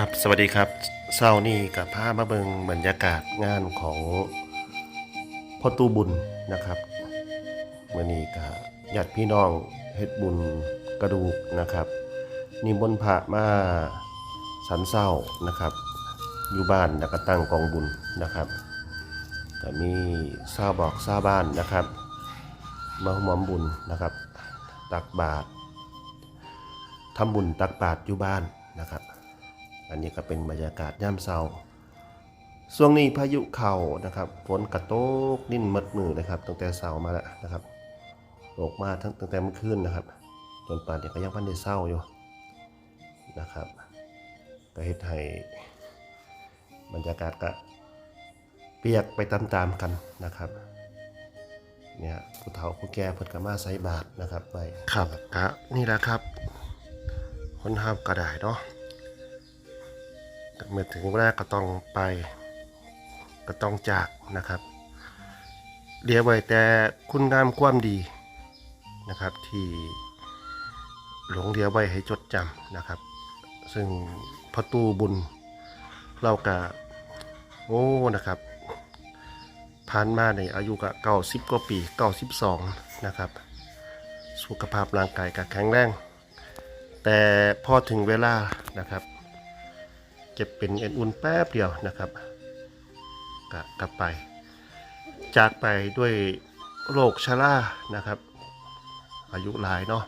ครับสวัสดีครับเศร้านี่กับพามาเบิงบรรยากาศงานของพ่อตู้บุญนะครับมื่อนี้กับญาติพี่น้องเฮ็ดบุญกระดูกนะครับนิมนต์พระมาสันเศร้านะครับ อยู่บ้านแล้วก็ตั้งกองบุญนะครับก็มีซาบอกซาบ้านนะครับมาหมอมบุญนะครับ ตักบาตรทำบุญตักบาตรอยู่บ้านนะครับ อันนี้ก็เป็นบรรยากาศย่ำเช้าช่วงนี้พายุเข่านะครับฝนกระโตกนิ่นหมดมือนะครับตั้งแต่เช้ามาแล้วนะครับตกมาทั้งตั้งแต่เมื่อคืนนะครับจนป่านนี้ก็ยังพันได้เศร้าอยู่นะครับก็เฮ็ดให้บรรยากาศก็เปียกไปตามๆกันนะครับเนี่ยผู้เฒ่าผู้แก่เพิ่นก็มาใส่บาตรนะครับไปครับนี่แหละครับ คนทำก็ได้เนาะ เมื่อถึงเวลาก็ต้องไปก็ต้องจากนะครับเดียวไว้แต่คุณงามความดีนะครับ ที่หลงเดียวไว้ให้จดจำนะครับ ซึ่งพระตู้บุญเรากะโอ้นะครับผ่านมาในอายุกะเก้าสิบกว่าปีเก้าสิบสองนะครับ สุขภาพร่างกายก็แข็งแรง แต่พอถึงเวลานะครับ เก็บเป็นเอ็นอุ่นแป๊บเดียวนะครับกกลับไป จากไปด้วยโรคชรานะครับ อายุหลายเนาะ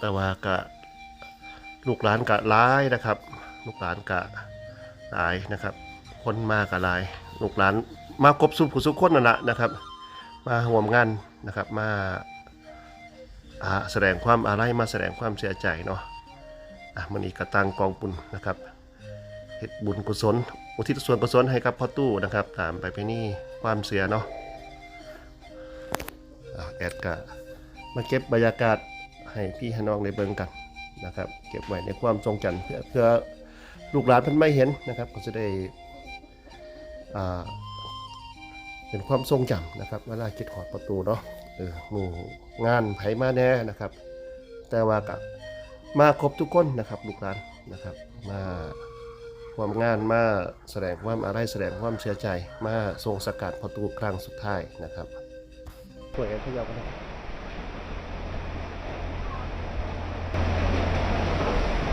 แต่ว่าก็ลูกหลานกะร้ายนะครับ ลูกหลานกะหลายนะครับ คนมากะหลาย ลูกหลานมากบสุขสุขคนนั่นแหละนะครับ มาห่วมงานนะครับมาแสดงความอาลัยมาแสดงความเสียใจเนาะ อะมันอีกกระตังกองบุญนะครับเฮ็ดบุญกุศล อุทิศส่วนกุศลให้กับพ่อตู้นะครับ ตามไปไปนี่ความเสียเนาะอะแอดก็มาเก็บบรรยากาศให้พี่ให้น้องได้เบิ่งกันนะครับ เก็บไว้ในความทรงจำเพื่อเพื่อลูกหลานเพิ่นไม่เห็นนะครับ ก็จะได้อ่าเป็นความทรงจำนะครับเวลาคิดหอดประตูเนาะเออหมู่งานไผมาแน่นะครับ แต่ว่ากับ มาครบทุกคนนะครับลูกหลานนะครับ มาความงานมาแสดงความอะไรแสดงความเสียใจ มาทรงสกัดประตูครั้งสุดท้ายนะครับสวยกันขยับกันนะ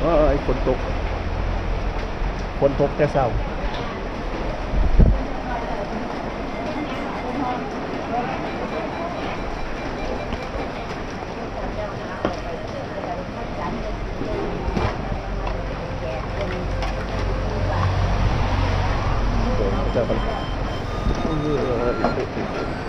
เอ้ยฝนตกฝนตกแต่เช้าเจอกัน เอ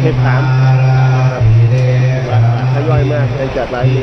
เฮ็ดตามทยอยมากในจัดหลายมื้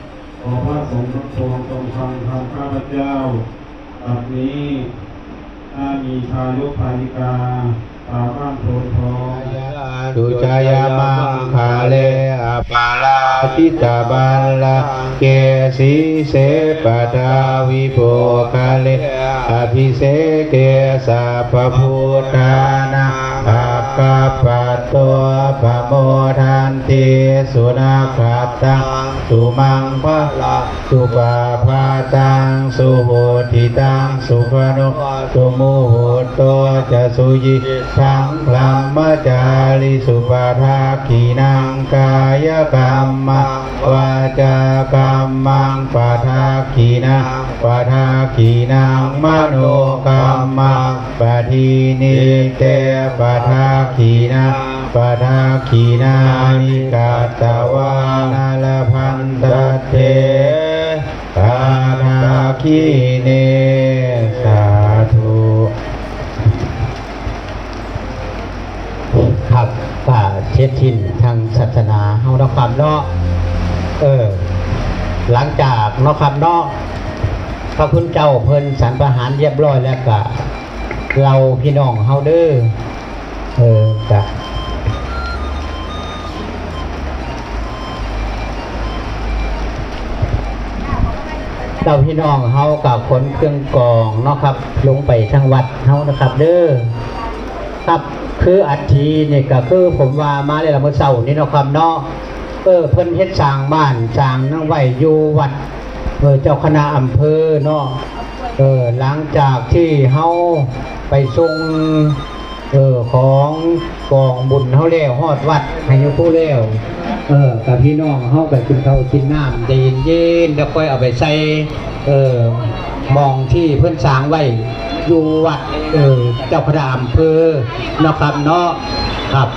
ขอพระสงฆ์ทั้งปวงจงฟังคำข้าพเจ้าบัดนี้ถ้ามีทายกทายิกาตาบ้านโพนทองสุจายามังคาเลอปาลาทิตาบัลาเกสีเสปทาวิโภคาเลอภิเสเกสาพพุทธานาอาคาปัต ตัวปะโมทันติสุนาคาตังสุมังพะลาสุปาพาตังสุโหติตังสุขนุสุมุโหตัวจะสุยิทังพลัมมจาริสุปาทาขีนังกายกรรมวาจากรรมังปาทาขีนังปาทาขีนังมโนกรรมังปะทีนิเตปาทาขีนัง ปาทาขีนานิกาตวานาลพันตเทปาทาขีเนสาธุครับป่าเช็ดทินทางศาสนาเฮาเนาะครับเนาะเออ หลังจากเนาะครับเนาะพระคุณเจ้าเพิ่นสรรประหารเรียบร้อยแล้วก็เราพี่น้องเฮาเด้อเออกะ เราพี่น้องเฮากับขนเครื่องกองเนาะครับ ลงไปทางวัดเฮานะครับ เด้อครับคืออัฐินี่ก็คือผมว่ามาเลยละเมื่อเช้านี่เนาะครับเนาะเออเพิ่นเฮ็ดสร้างบ้านสร้างนั่งไหวอยู่วัดเออเจ้าคณะอำเภอเนาะเออหลังจากที่เฮาไปส่งเออของกองบุญเฮาแล้วฮอดวัดให้ยูผู้แล้ว เออกับพี่น้องเฮาก็กินข้าวกินน้ำใจเย็นแล้วค่อยเอาไปใส่เออมองที่เพิ่อนสร้างไว้อยู่วัดเออเจ้าพระอำเภอนะครับเนาะครับ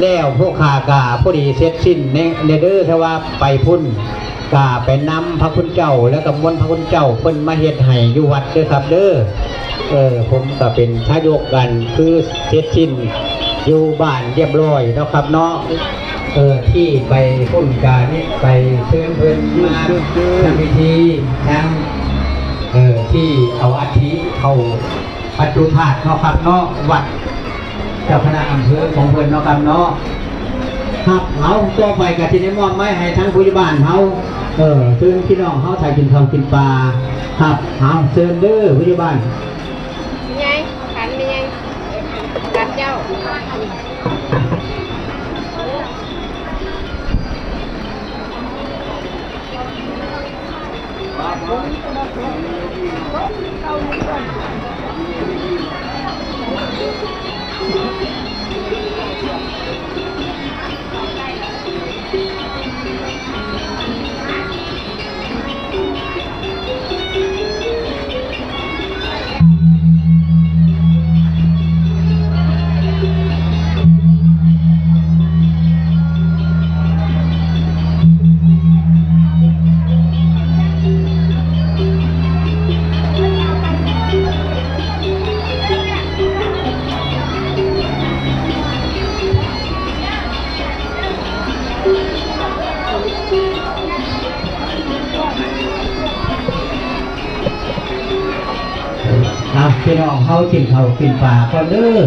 แล้วพวกขากาผู้ดีเสร็จสิ้นในในเด้อถ้าว่าไปพุ่นกาไปนำพระคุณเจ้าแล้วก็มวนพระคุณเจ้าเพิ่นมาเฮ็ดให้อยู่วัดเด้อครับเด้อเออผมก็เป็นทายกกันคือเสร็จสิ้นอยู่บ้านเรียบร้อยนะครับเนาะ เออที่ไปพุ่นกานี่ไปเชิญเพิ่อนมาทำพิธีทางเออที่เอาอาทิเข้าปัจจุธาตุเนาะครับเนาะวัดเจ้าคณะอำเภอของเพิ่อนเนาะครับเนาะครับเอาต่อไปกับที่ได้มอบไม้ให้ทั้งผู้ใหญ่บ้านเฮาเออซึ่งพี่น้องเฮาถ่ายกินข้าวกินปลาครับเอาเชิญเด้อผู้ใหญ่บ้าน เเขากินเขากินป่าก่อนเด้อ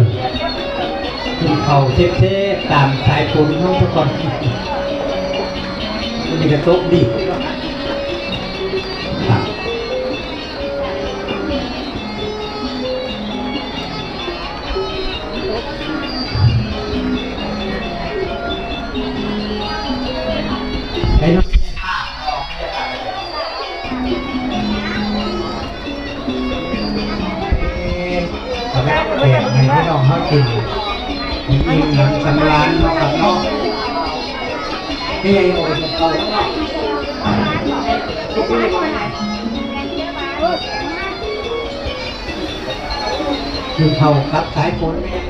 กินเขาวเซ่ๆตามสายฝนเฮาซะก่อนนี่ก็ตกดี มีอิ่มหนังสำรานเนาะครับเนาะนี่ไอ้โอ้ยเขาคือเขาครับสายฝนนี่ตั้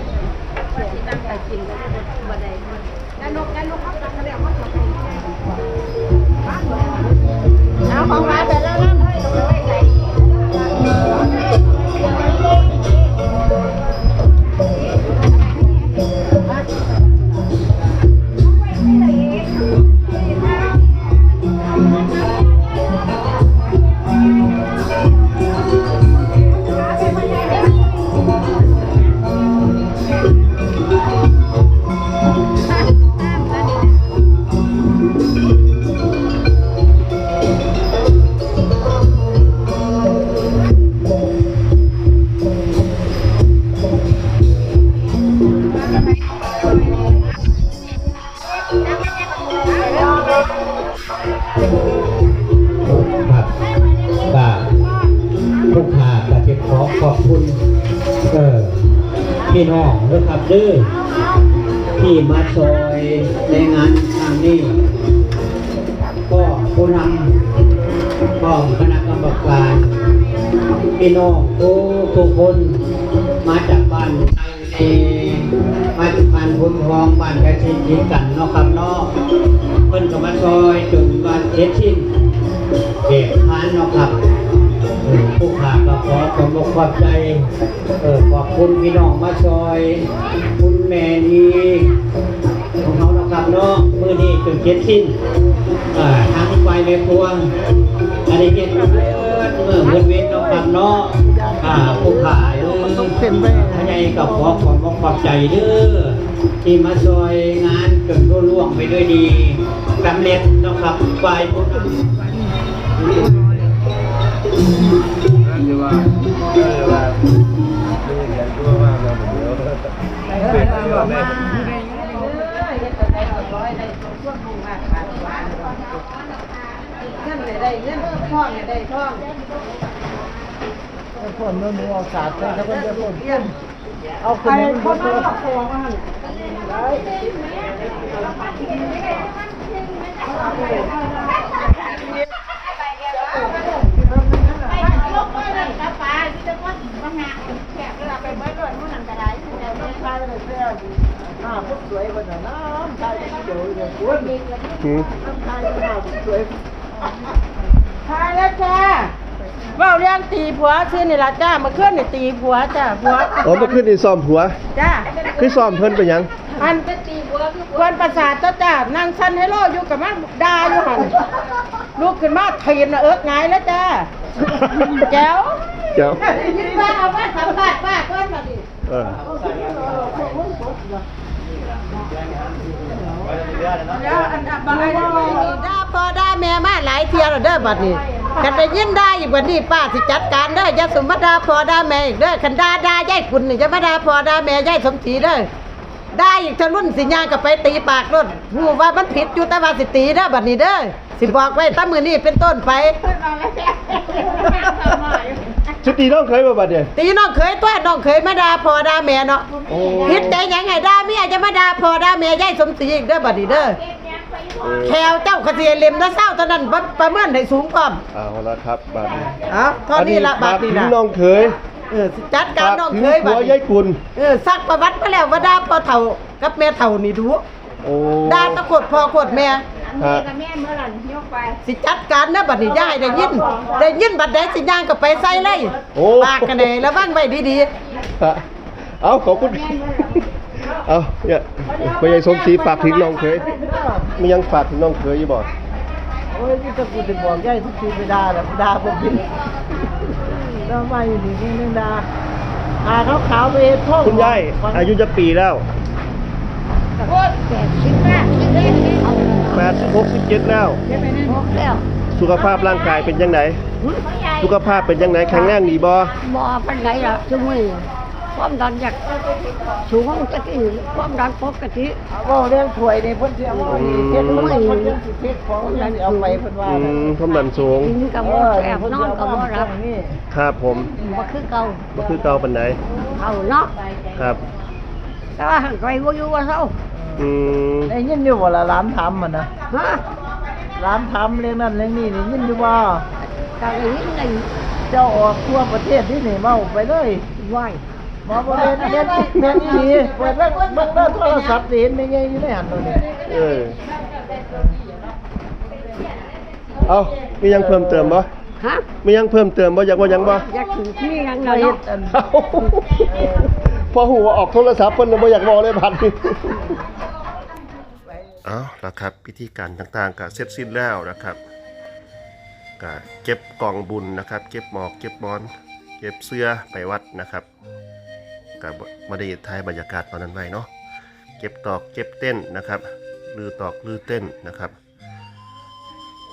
ำก็คณะกรรมการพี่น้องทุกทุกคนมาจากบ้านไทยเอมาจากบ้านพุนทองบ้านกล้ชิดชิดกันนาะครับนาะเพิ่นก็มาซอยจนบ้านเสร็จสิ้นเก็บทานนาะครับผู้ขาก็ขอขอบอกความใจเออขอบคุณพี่น้องมาซอย คุณแม่นีของเขาเนาะครับเนาะมือนี้จนเสร็จสิ้นเอ่อทางไฟแม่พวง อันนี้เห็นเมื่อเมื่อเงินเว้นเนาะครับเนาะอ่าผู้ขายเด้อต้องเป็นไปยังไงกับขอขอบขอบใจเด้อที่มาซอยงานจนรุ่ล่วงไปด้วยดีสำเร็จเนาะครับฝ่ายผู้นำ เงินได้เงินท่องได้ท่องคนนู้นหนูเอาศาสตร์ไปถ้าเป็นเรื่องเยี่ยมเอาคไปนนี้มันคนก็นั้นก็โกงมันหน้าพุทธสวยคนน่ะน้ำชายที่เดียวเนี่ยคุณหืมน้ำชายหน้าพุทธสวย ทายแล้วจ้า เว่าเรื่องตีผัวชื่อนี่ละจ้ามาเคลื่อนนี่ตีผัวจ้าผัวอ๋อเมื่อคืนนี่ซ้อมผัวจ้าคือซ้อมเพิ่นไปหยังอันกวนประสาทเจ้าจ้านั่งสั้นให้โลอยู่กับมันด่าอยู่หันลูกขึ้นมาถีบนะเอิกไงายแล้วจ้าแจ๋วเจ้ายินว่าเอาว่าสัมภาษณ์ว่าก้อนมาดิเออแล้วอันดับบางไอ้นี่ด่าพ่อด่าแม่มาหลายเที่ยแล้วเด้อบัดนี้ กันได้ยินได้อีกบัดนี้ป้าสิจัดการเด้ออย่าสมมาด่าพ่อด่าแม่อีกเด้อคันด่าด่ายายคุณนี่จะมาด่าพ่อด่าแม่ยายสมศรีเด้อได้อีกทะรุ่นสิย่างก็ไปตีปากรถฮู้ว่ามันผิดอยู่แต่ว่าสิตีเด้อบัดนี้เด้อสิบอกไว้ตั้งมื้อนี้เป็นต้นไป ชุดตีน้องเคยบ่บัดเนี่ยตีน้องเคยตัวน้องเคยมาด่าพ่อด่าแม่เนาะโอ้ผิดใจหยังไงด่าเมียจะมาด่าพ่อด่าแม่ยายสมศรีอีกเด้อบัดนี้เด้อ แควเจ้าคเสียเล็มแล้วเศร้าเท่านั้นบ่ประเมินให้สูงพร้อมเอาละครับบัดนี้เอาเท่านี้ละบาทนี้ฝกถึนะงน้องเคยเออสิจัดการน้องเคยฝากถึงบัดผัวนี้ยายกุลเออซักประวัติมาแล้วว่าด่าพ่อเฒ่ากับแม่เฒ่านี่ดูโอ้ด่าตะโคดพ่อโคดแม่ฮะสิจัดการนะบัดนี้อย่าให้ได้ยินได้ยินบัดใดสิย่างก็ไปใส่เลยโอ้ปากกันเลยระวังไว้ดีฮะเอาขอบคุณ เอาเนี่ยพ่อใหญ่สมศรีฝากถึงน้องเคยมียังฝากถึงน้องเคยอยู่บ่โอ้ยที่จะกูจะบอกยายทุกทีไม่ได้แล้วด่าผมผิดแล้วมาอยู่นี่นี่นึงด่าหาขาวๆไปเห็นพ่อคุณยายอายุจะปีแล้วแปดสิบหกสิบเจ็ดแล้วสุขภาพร่างกายเป็นยังไงสุขภาพเป็นยังไงแข็งแรงดีบ่บ่ปันไหนล่ะจุมือ ความดันอยากสูงตะกี้ความดันปกติว่าเรื่องถวยนี่เพิ่นสิเอาไว้เฮ็ดมันเพิ่นสิเฮ็ดของเพิ่นสิเอาไปเพิ่นว่าอืมความดันสูงกินกับบ่แอบนอนกับบ่รับนี่ครับผมบ่คือเก่าก็คือเก่าปันไหนเอาเนาะครับ แต่ว่าหันไปบ่อยู่ว่าเซาอืมได้ยินอยู่บ่ล่ะร้านทำมันนะฮะร้านทำเรื่องนั้นเรื่องนี้นี่ยินอยู่บ่ก็ได้ยินได้เจ้าออกทั่วประเทศที่นี่เว้าไปเลยไหว บ่บ่แม่นแม่นแม่นอีหลีเปิดเบิ่งเบิ่งเบิ่งโทรศัพท์สิเห็นได้ไงอยู่ในหันตรงนี้เออเอามียังเพิ่มเติมบ่ฮะมียังเพิ่มเติมบ่อยากว่าหยังบ่อยากถึงที่ยังเราเนาะเอ้าพอหูว่าออกโทรศัพท์เพิ่นเลยบ่อยากบอกเลยบัดนี้ เอาละครับพิธีการต่างๆก็เสร็จสิ้นแล้วนะครับก็เก็บกล่องบุญนะครับ เก็บหมอกเก็บบอลเก็บเสื้อไปวัดนะครับ ก็บ่ได้ถ่ายบรรยากาศตอนนั้นไว้เนาะเก็บตอกเก็บเต้นนะครับลือตอกลือเต้นนะครับ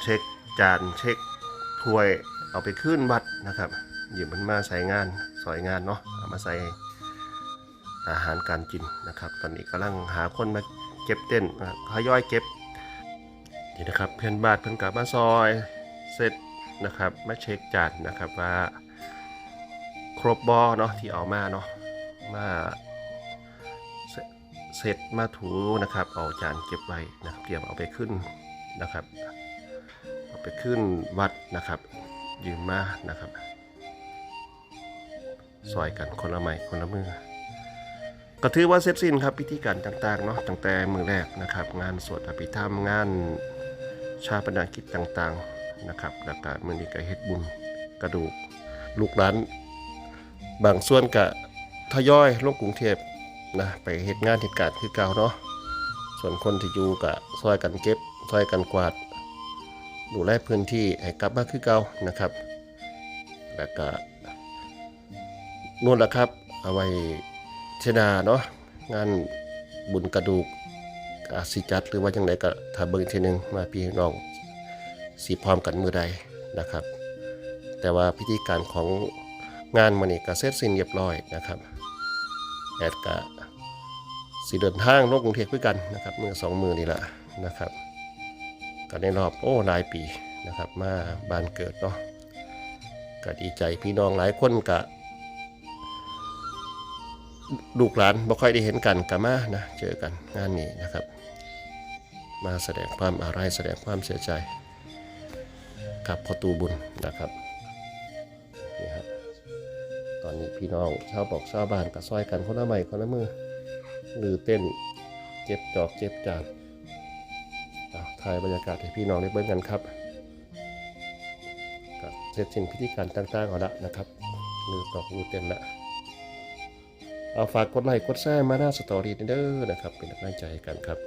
เช็คจานเช็คถ้วยเอาไปขึ้นวัดนะครับหยิบมันมาใส่งานสอยงานเนาะเอามาใส่อาหารการกินนะครับ ตอนนี้กำลังหาคนมาเก็บเต้นนะครับทยอยเก็บนี่นะครับเพื่อนบ้านเพื่อนกลับมาซอยเสร็จนะครับมาเช็คจานนะครับว่าครบบอเนาะที่เอามาเนาะ มาเสร็จมาถูนะครับ เอาจานเก็บไว้นะครับเตรียมเอาไปขึ้นนะครับ เอาไปขึ้นวัดนะครับ ยืมมานะครับซอยกันคนละไม้คนละมือก็ถือว่าเสร็จสิ้นครับพิธีการต่างๆเนาะตั้งแต่มือแรกนะครับ งานสวดอภิธรรมงานชาปนกิจต่างๆนะครับแล้วก็มือนี้ก็เฮ็ดบุญกระดูกลูกหลานบางส่วนก็ ทยอยลงกรุงเทพนะไปเฮ็ดงานเหตุการณ์คือเก่าเนาะส่วนคนที่อยู่ก็ซอยกันเก็บซอยกันกวาด ดูแลพื้นที่ให้กลับมาคือเก่านะครับ แล้วก็นู่นละครับ เอาไว้เชนาเนาะงานบุญกระดูกอาจสิจัดหรือว่าจังไดก็ถ้าเบิ่งอีกทีหนึงมาพี่น้องสีพร้อมกันมือใดนะครับ แต่ว่าพิธีการของงานมันนี่ก็เสร็จสิ้นเรียบร้อยนะครับ ดก็สิเดินทางลงกรุงเทพด้วยกันนะครับมือสองมือนี่แหละนะครับก็ในรอบโอ้หลายปีนะครับ มาบ้านเกิดเนาะก็ดีใจพี่น้องหลายคนกะลูกหลานบ่ค่อยได้เห็นกันกะมานะเจอกันงานนี้นะครับ มาแสดงความอาลัยแสดงความเสียใจ กับพ่อตูบุญนะครับ ตอนนี้พี่น้องชาวบอกชาวบ้านก็ซอยกันคนละไม้คนละมือหรือเต้นเจ็บจอกเจ็บจานถ่ายบรรยากาศให้พี่น้องได้เบิ่งกันครับก็เสร็จสิ้นพิธีการต่างๆเอาละนะครับมือตอกมือเต็มละเอาฝากกดไลค์กดแชร์มาหน้าสตอรี่เด้อนะครับ เป็นกำลังใจให้กันครับ